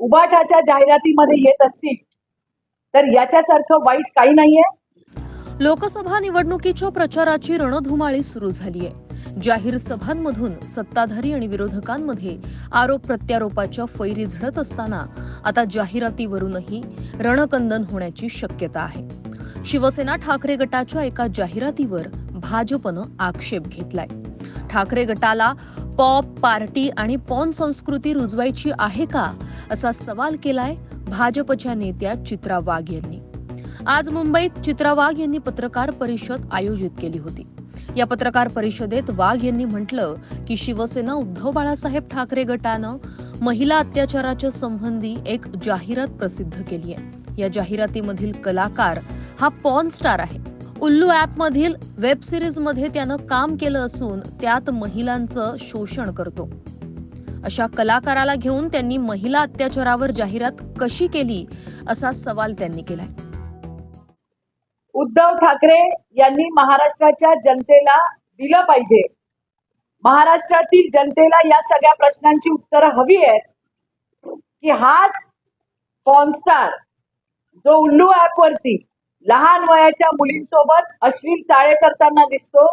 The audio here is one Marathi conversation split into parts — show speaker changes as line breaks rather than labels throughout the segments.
उबाठाच्या जाहिरातीमध्ये येत असतील तर याच्यासारखं वाईट काही नाहीये.
लोकसभा निवडणुकीच्या प्रचाराची रणधुमाळी सुरू झाली आहे जाहीर सभांमधून सत्ताधारी आणि विरोधकांमध्ये आरोप प्रत्यारोपाच्या फैरी झडत असताना आता जाहिरातीवरूनही रणकंदन होण्याची शक्यता आहे. शिवसेना ठाकरे गटाच्या एका जाहिरातीवर भाजपनं आक्षेप घेतलाय. ठाकरे गटाला पॉप पार्टी आणि पॉन संस्कृती रुजवायची आहे का? असा सवाल केलाय भाजपच्या नेत्या चित्रा वाघ यांनी. आज मुंबईत चित्रा वाघ यांनी पत्रकार परिषद आयोजित केली होती. या पत्रकार परिषदेत वाघ यांनी म्हटलं की शिवसेना उद्धव बाळासाहेब ठाकरे गटानं महिला अत्याचाराच्या संबंधी एक जाहिरात प्रसिद्ध केली आहे. या जाहिरातीमधील कलाकार हा पॉन स्टार आहे. उल्लू ऍप मधील वेब सिरीजमध्ये त्यानं काम केलं असून त्यात महिलांचं शोषण करतो. अशा कलाकाराला घेऊन त्यांनी महिला अत्याचारावर जाहिरात कशी केली असा सवाल त्यांनी केलाय.
उद्धव ठाकरे यांनी महाराष्ट्राच्या जनतेला दिलं पाहिजे. महाराष्ट्रातील जनतेला या सगळ्या प्रश्नांची उत्तरं हवी आहेत. की हाच कॉन्स्टार जो उल्लू ऍप वरती लहान वयाच्या मुलींसोबत अश्लील चाळे करताना दिसतो.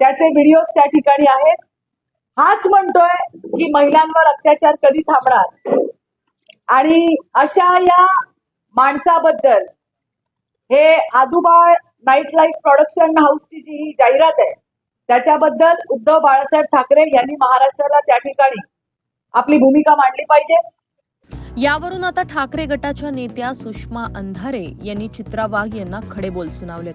त्याचे व्हिडिओज त्या ठिकाणी आहेत. हाच म्हणतोय की महिलांवर अत्याचार कधी थांबणार? आणि अशा या माणसाबद्दल हे आदुबाळ नाईट लाईफ प्रोडक्शन हाऊसची जी ही जाहिरात आहे त्याच्याबद्दल उद्धव बाळासाहेब ठाकरे यांनी महाराष्ट्राला त्या ठिकाणी आपली भूमिका मांडली पाहिजे.
यावरून आता ठाकरे गटाच्या नेत्या सुषमा अंधारे यांनी चित्रा वाघ यांना खडे बोल सुनावलेत.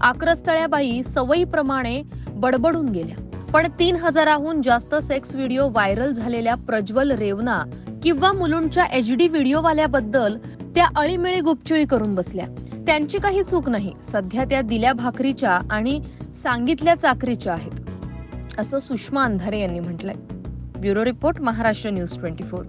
आक्रस्तळ्याबाई सवयीप्रमाणे बडबडून गेल्या. पण तीन हजाराहून जास्त सेक्स व्हिडिओ व्हायरल झालेल्या प्रज्वल रेवना किंवा मुलुंडच्या एच डी व्हिडिओवाल्याबद्दल त्या अळीमिळी गुपचिळी करून बसल्या. त्यांची काही चूक नाही सध्या त्या दिल्या भाकरीच्या आणि सांगितल्या चाकरीच्या आहेत असं सुषमा अंधारे यांनी म्हटलंय. Bureau report Maharashtra news twenty four.